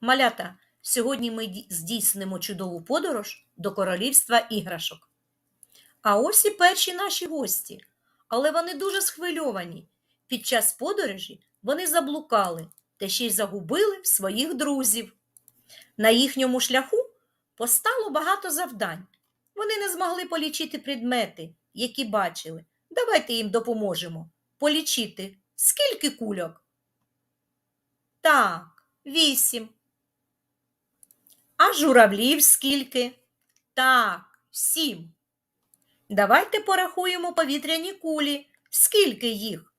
Малята, сьогодні ми здійснимо чудову подорож до королівства іграшок. А ось і перші наші гості, але вони дуже схвильовані. Під час подорожі вони заблукали та ще й загубили своїх друзів. На їхньому шляху постало багато завдань. Вони не змогли полічити предмети, які бачили. Давайте їм допоможемо. Полічити. Скільки кульок? Так, вісім. А журавлів скільки? Так, сім. Давайте порахуємо повітряні кулі. Скільки їх?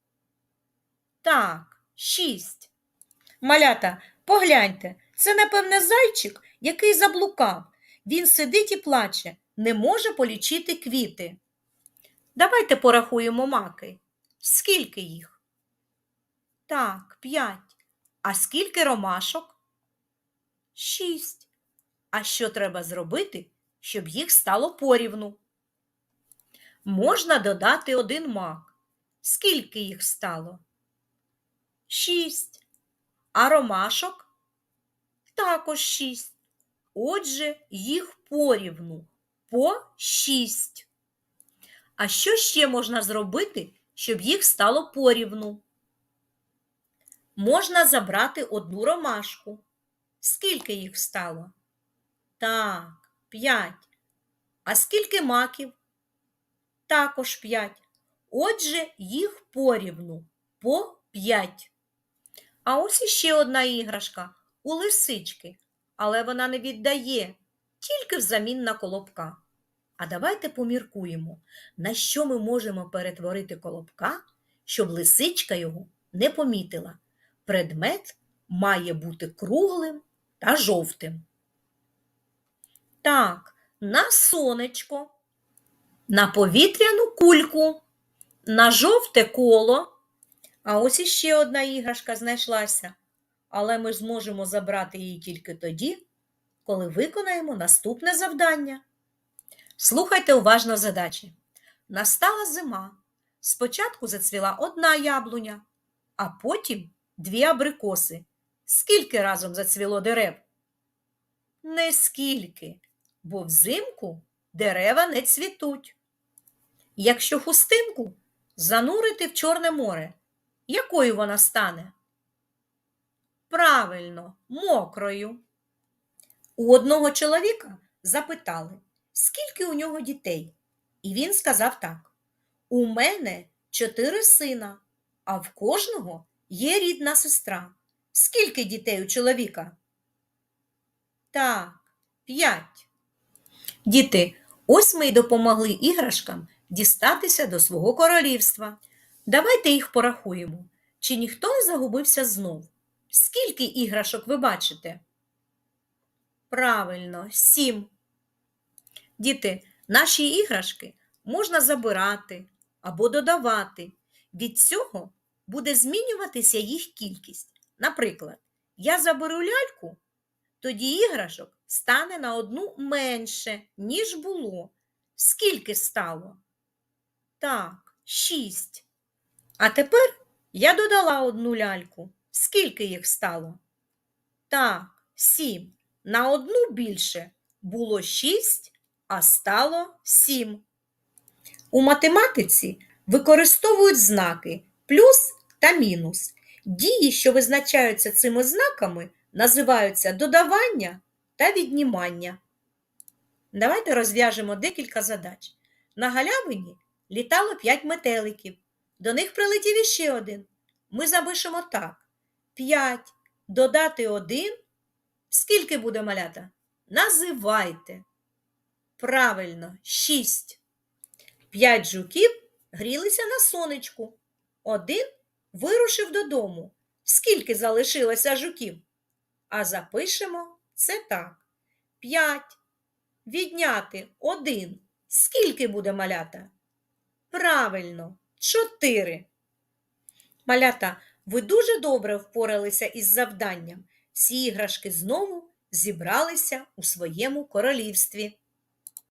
Так, шість. Малята, погляньте, це, напевне, зайчик, який заблукав. Він сидить і плаче, не може полічити квіти. Давайте порахуємо маки. Скільки їх? Так, п'ять. А скільки ромашок? Шість. А що треба зробити, щоб їх стало порівну? Можна додати один мак. Скільки їх стало? Шість. А ромашок? Також шість. Отже, їх порівну по шість. А що ще можна зробити, щоб їх стало порівну? Можна забрати одну ромашку. Скільки їх стало? Так, п'ять. А скільки маків? Також п'ять. Отже, їх порівну по п'ять. А ось іще одна іграшка у лисички, але вона не віддає, тільки взамін на колобка. А давайте поміркуємо, на що ми можемо перетворити колобка, щоб лисичка його не помітила. Предмет має бути круглим та жовтим. Так, на сонечко, на повітряну кульку, на жовте коло. А ось іще одна іграшка знайшлася, але ми зможемо забрати її тільки тоді, коли виконаємо наступне завдання. Слухайте уважно задачі. Настала зима. Спочатку зацвіла одна яблуня, а потім дві абрикоси. Скільки разом зацвіло дерев? Не скільки, бо взимку дерева не цвітуть. Якщо хустинку занурити в Чорне море, якою вона стане? Правильно, мокрою. У одного чоловіка запитали, скільки у нього дітей. І він сказав так: У мене чотири сина, а в кожного є рідна сестра. Скільки дітей у чоловіка? Так, п'ять. Діти, ось ми й допомогли іграшкам дістатися до свого королівства. Давайте їх порахуємо. Чи ніхто не загубився знов? Скільки іграшок ви бачите? Правильно, сім. Діти, наші іграшки можна забирати або додавати. Від цього буде змінюватися їх кількість. Наприклад, я заберу ляльку, тоді іграшок стане на одну менше, ніж було. Скільки стало? Так, шість. А тепер я додала одну ляльку. Скільки їх стало? Так, сім. На одну більше було шість, а стало сім. У математиці використовують знаки плюс та мінус. Дії, що визначаються цими знаками, називаються додавання та віднімання. Давайте розв'яжемо декілька задач. На галявині літало 5 метеликів. До них прилетів іще один. Ми запишемо так: 5 додати 1. Скільки буде малята? Називайте. Правильно, 6. 5 жуків грілися на сонечку. Один вирушив додому. Скільки залишилося жуків? А запишемо це так. 5. Відняти 1. Скільки буде малята? Правильно, 4. Малята, ви дуже добре впоралися із завданням. Всі іграшки знову зібралися у своєму королівстві.